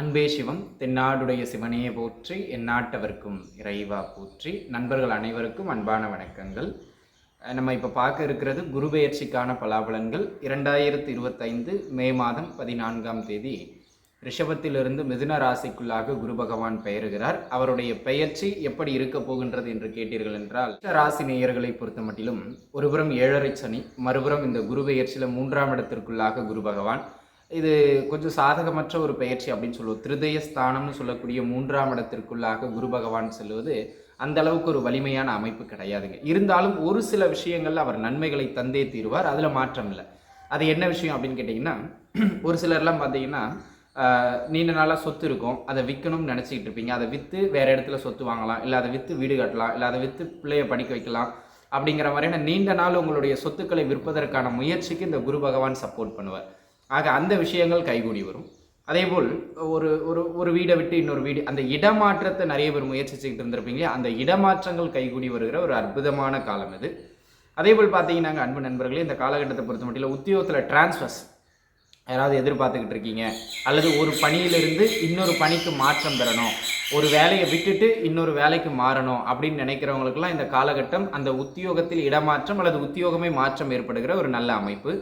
அன்பே சிவம் தென்னாடுடைய சிவனையே போற்றி எந்நாட்டவர்க்கும் இறைவா போற்றி. நண்பர்கள் அனைவருக்கும் அன்பான வணக்கங்கள். நம்ம இப்போ பார்க்க இருக்கிறது குரு பெயர்ச்சிக்கான பலாபலன்கள். இரண்டாயிரத்தி இருபத்தைந்து மே மாதம் பதினான்காம் தேதி ரிஷபத்திலிருந்து மிதுன ராசிக்குள்ளாக குரு பகவான் பெயருகிறார். அவருடைய பெயர்ச்சி எப்படி இருக்க போகின்றது என்று கேட்டீர்கள் என்றால் ராசி நேயர்களை பொறுத்த மட்டிலும் ஒருபுறம் ஏழரை சனி மறுபுறம் இந்த குரு பெயர்ச்சியில் மூன்றாம் இடத்திற்குள்ளாக குரு பகவான். இது கொஞ்சம் சாதகமற்ற ஒரு பயிற்சி அப்படின்னு சொல்லுவோம். திருதய ஸ்தானம்னு சொல்லக்கூடிய மூன்றாம் இடத்திற்குள்ளாக குரு பகவான் செல்வது அந்த அளவுக்கு ஒரு வலிமையான அமைப்பு கிடையாதுங்க. இருந்தாலும் ஒரு சில விஷயங்கள்ல அவர் நன்மைகளை தந்தே தீருவார். அதில் மாற்றம் இல்லை. அது என்ன விஷயம் அப்படின்னு கேட்டிங்கன்னா ஒரு சிலர்லாம் பார்த்தீங்கன்னா நீண்ட நாளாக சொத்து இருக்கும். அதை விற்கணும்னு நினச்சிக்கிட்டு இருப்பீங்க. அதை விற்று வேறு இடத்துல சொத்து வாங்கலாம். இல்லை அதை விற்று வீடு கட்டலாம். இல்லை அதை விற்று பிள்ளைய படிக்க வைக்கலாம். அப்படிங்கிற மாதிரியான நீண்ட நாள் உங்களுடைய சொத்துக்களை விற்பதற்கான முயற்சிக்கு இந்த குரு பகவான் சப்போர்ட் பண்ணுவார். ஆக அந்த விஷயங்கள் கைகூடி வரும். அதேபோல் ஒரு ஒரு ஒரு வீடை விட்டு இன்னொரு வீடு அந்த இடமாற்றத்தை நிறைய பேர் முயற்சிச்சுக்கிட்டு இருந்திருப்பீங்களே அந்த இடமாற்றங்கள் கைகூடி வருகிற ஒரு அற்புதமான காலம் இது. அதேபோல் பார்த்தீங்கன்னா அன்பு நண்பர்களே இந்த காலகட்டத்தை பொறுத்த மட்டும் உத்தியோகத்தில் டிரான்ஸ்ஃபர்ஸ் யாராவது எதிர்பார்த்துக்கிட்டு இருக்கீங்க அல்லது ஒரு பணியிலிருந்து இன்னொரு பணிக்கு மாற்றம் பெறணும் ஒரு வேலையை விட்டுட்டு இன்னொரு வேலைக்கு மாறணும் அப்படின்னு நினைக்கிறவங்களுக்கெல்லாம் இந்த காலகட்டம் அந்த உத்தியோகத்தில் இடமாற்றம் அல்லது உத்தியோகமே மாற்றம் ஏற்படுகிற ஒரு நல்ல அமைப்பு.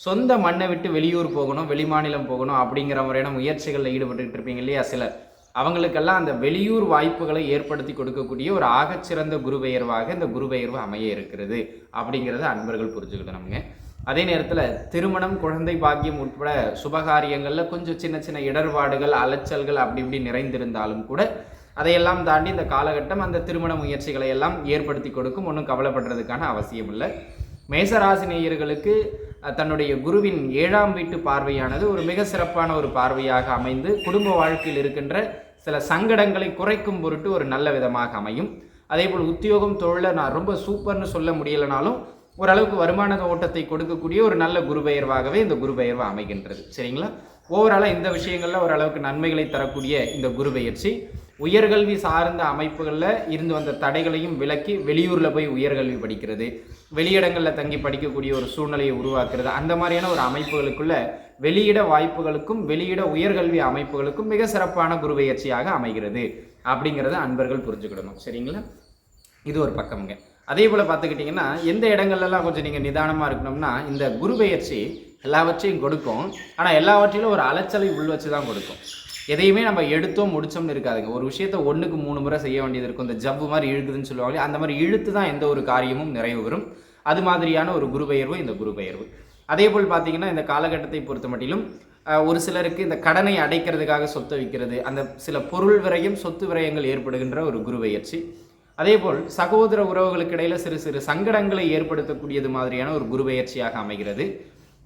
சொந்த மண்ணை விட்டு வெளியூர் போகணும் வெளிமாநிலம் போகணும் அப்படிங்கிற முறையான முயற்சிகளில் ஈடுபட்டுக்கிட்டு இருப்பீங்க இல்லையா சிலர். அவங்களுக்கெல்லாம் அந்த வெளியூர் வாய்ப்புகளை ஏற்படுத்தி கொடுக்கக்கூடிய ஒரு ஆகச்சிறந்த குருபெயர்வாக இந்த குருபெயர்வு அமைய இருக்கிறது அப்படிங்கிறத அன்பர்கள் புரிஞ்சுக்கிட்டோம்ங்க அதே நேரத்தில் திருமணம் குழந்தை பாக்கியம் உட்பட சுபகாரியங்களில் கொஞ்சம் சின்ன சின்ன இடர்பாடுகள் அலைச்சல்கள் அப்படி இப்படி நிறைந்திருந்தாலும் கூட அதையெல்லாம் தாண்டி இந்த காலகட்டம் அந்த திருமண முயற்சிகளை எல்லாம் ஏற்படுத்தி கொடுக்கும். ஒன்றும் கவலைப்படுறதுக்கான அவசியம் இல்லை மேசராசி நேயர்களுக்கு தன்னுடைய குருவின் ஏழாம் வீட்டு பார்வையானது ஒரு மிக சிறப்பான ஒரு பார்வையாக அமைந்து குடும்ப வாழ்க்கையில் இருக்கின்ற சில சங்கடங்களை குறைக்கும் பொருட்டு ஒரு நல்ல விதமாக அமையும். அதேபோல் உத்தியோகம் தொழிலை நான் ரொம்ப சூப்பர்னு சொல்ல முடியலைனாலும் ஓரளவுக்கு வருமான ஓட்டத்தை கொடுக்கக்கூடிய ஒரு நல்ல குருபெயர்வாகவே இந்த குருபெயர்வு அமைகின்றது. சரிங்களா? ஓவராலாக இந்த விஷயங்களில் ஓரளவுக்கு நன்மைகளை தரக்கூடிய இந்த குருபெயர்ச்சி. உயர்கல்வி சார்ந்த அமைப்புகளில் இருந்து வந்த தடைகளையும் விலக்கி வெளியூரில் போய் உயர்கல்வி படிக்கிறது. வெளியிடங்களில் தங்கி படிக்கக்கூடிய ஒரு சூழ்நிலையை உருவாக்குறது. அந்த மாதிரியான ஒரு அமைப்புகளுக்குள்ள வெளியிட வாய்ப்புகளுக்கும் வெளியிட உயர்கல்வி அமைப்புகளுக்கும் மிக சிறப்பான குரு அமைகிறது. அப்படிங்கிறத அன்பர்கள் புரிஞ்சுக்கிடணும். சரிங்களா? இது ஒரு பக்கம்ங்க. அதே போல் பார்த்துக்கிட்டிங்கன்னா எந்த இடங்கள்லாம் கொஞ்சம் நீங்கள் நிதானமாக இருக்கணும்னா இந்த குருபெயர்ச்சி எல்லாவற்றையும் கொடுக்கும். ஆனால் எல்லாவற்றிலும் ஒரு அலைச்சலை உள் வச்சு தான் கொடுக்கும். எதையுமே நம்ம எடுத்தோம் முடிச்சோம்னு இருக்காதுங்க. ஒரு விஷயத்த ஒன்றுக்கு மூணு முறை செய்ய வேண்டியது இருக்கும். இந்த ஜவ்வு மாதிரி இழுக்குதுன்னு சொல்லுவாங்க அந்த மாதிரி இழுத்து தான் எந்த ஒரு காரியமும் நிறைவு வரும் அது மாதிரியான ஒரு குரு பெயர்வு இந்த குரு பெயர்வு. அதே போல் பார்த்தீங்கன்னா இந்த காலகட்டத்தை பொறுத்த மட்டிலும் ஒரு சிலருக்கு இந்த கடனை அடைக்கிறதுக்காக சொத்தை விற்கிறது அந்த சில பொருள் விரயம் சொத்து விரயங்கள் ஏற்படுகின்ற ஒரு குரு பெயர்ச்சி. அதேபோல் சகோதர உறவுகளுக்கு இடையில சிறு சிறு சங்கடங்களை ஏற்படுத்தக்கூடியது மாதிரியான ஒரு குருபெயர்ச்சியாக அமைகிறது.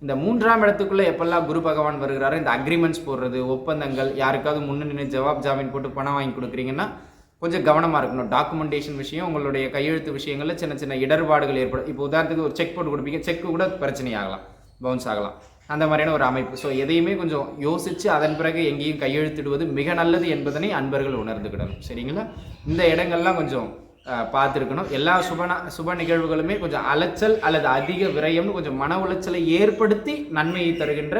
இந்த மூன்றாம் இடத்துக்குள்ளே எப்பெல்லாம் குரு பகவான் வருகிறாரோ இந்த அக்ரிமெண்ட்ஸ் போடுறது ஒப்பந்தங்கள் யாருக்காவது முன்னு நின்று ஜவாப் ஜாமீன் போட்டு பணம் வாங்கி கொடுக்குறீங்கன்னா கொஞ்சம் கவனமாக இருக்கணும். டாக்குமெண்டேஷன் விஷயம் உங்களுடைய கையெழுத்து விஷயங்களில் சின்ன சின்ன இடர்பாடுகள் ஏற்படும். இப்போ உதாரணத்துக்கு ஒரு செக் போட்டு கொடுப்பீங்க செக்கு கூட பிரச்சனை ஆகலாம் பவுன்ஸ் ஆகலாம். அந்த மாதிரியான ஒரு அமைப்பு. ஸோ எதையுமே கொஞ்சம் யோசித்து அதன் பிறகு எங்கேயும் கையெழுத்திடுவது மிக நல்லது என்பதனை அன்பர்கள் உணர்ந்துக்கிடணும் சரிங்களா? இந்த இடங்கள்லாம் கொஞ்சம் பார்த்துருக்கணும். எல்லா சுப சுப நிகழ்வுகளுமே கொஞ்சம் அலைச்சல் அல்லது அதிக விரயம்னு கொஞ்சம் மன உளைச்சலை ஏற்படுத்தி நன்மையை தருகின்ற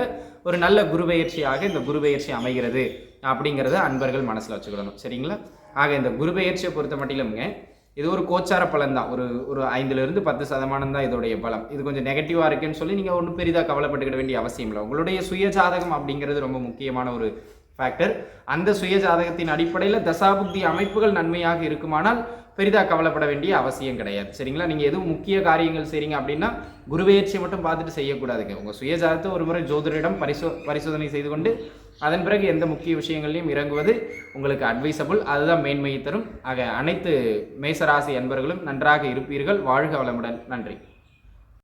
ஒரு நல்ல குருபெயர்ச்சியாக இந்த குருபெயர்ச்சி அமைகிறது அப்படிங்கிறத அன்பர்கள் மனசில் வச்சுக்கிடணும். சரிங்களா? ஆக இந்த குருபெயர்ச்சியை பொறுத்த மட்டிலும்ங்க இது ஒரு கோச்சார பலன் தான் ஒரு ஒரு ஐந்துலேருந்து பத்து சதமானம் தான் இதோடைய பலம். இது கொஞ்சம் நெகட்டிவாக இருக்குன்னு சொல்லி நீங்கள் ஒன்றும் பெரிதாக கவலைப்பட்டுக்கிட வேண்டிய அவசியம் இல்லை உங்களுடைய சுய ஜாதகம் அப்படிங்கிறது ரொம்ப முக்கியமான ஒரு ஃபேக்டர் அந்த சுய ஜாதகத்தின் அடிப்படையில் தசாபுக்தி அமைப்புகள் நன்மையாக இருக்குமானால் பெரிதாக கவலைப்பட வேண்டிய அவசியம் கிடையாது. சரிங்களா? நீங்கள் எதுவும் முக்கிய காரியங்கள் செய்கிறீங்க அப்படின்னா குருபெயர்ச்சி மட்டும் பார்த்துட்டு செய்யக்கூடாதுங்க. உங்கள் சுய ஜாதகத்தை ஒரு முறை ஜோதிடரிடம் பரிசோ பரிசோதனை செய்து கொண்டு அதன் பிறகு எந்த முக்கிய விஷயங்களையும் இறங்குவது உங்களுக்கு அட்வைசபிள் அதுதான் மேன்மையை தரும். ஆக அனைத்து மேசராசி அன்பர்களும் நன்றாக இருப்பீர்கள். வாழ்க வளமுடன். நன்றி.